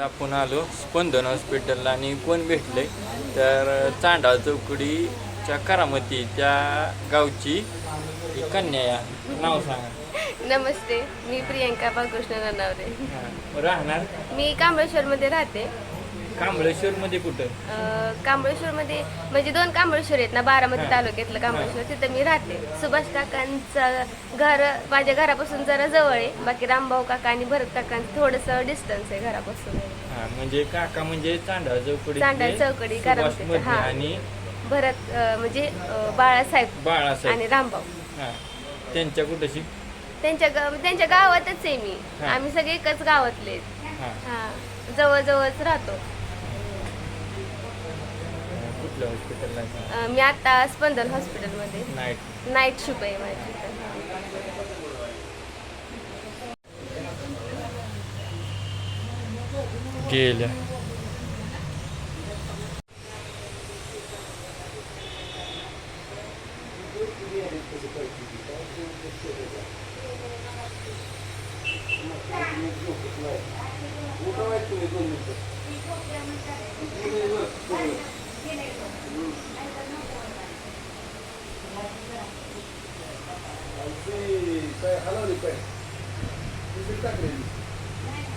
आपण आलो स्पंदन हॉस्पिटलला आणि कोण भेटले तर चांडा चौकडीच्या करामती त्या गावची कन्या या. नाव सांगा. नमस्ते मी प्रियंका बाळकृष्ण ननावरे. राहणार? मी कांबळेश्वरमध्ये राहते. कांबळेश्वरमध्ये कुठं? अं, कांबळेश्वरमध्ये म्हणजे दोन कांबळेश्वर आहेत ना बारामती हा. तालुक्यातलं कांबळेश्वर तिथं मी राहते. सुभाष काकांचं घर माझ्या घरापासून जरा जवळ आहे. बाकी रामभाऊ काका आणि भरत काकांचं थोडंसं डिस्टन्स आहे घरापासून. हा म्हणजे काका म्हणजे चांडा चौकडी चांडा चौकडी हा. आणि भरत अं, म्हणजे अं, बाळासाहेब बाळासाहेब. आणि रामभाऊ. हा. त्यांच्या कुठशी? त्यांच्या गाव त्यांच्या गावातच आहे मी. हा. आम्ही सगळे एकच गावातले आहेत. हा. हा. जवळजवळच राहतो. कुठल्या हॉस्पिटलला अं, मी आता स्पंदन हॉस्पिटलमध्ये नाईट नाईट शिप आहे माझी इथं. गेल्या. काय हलवली काय दुसरी टाकलेली नाही.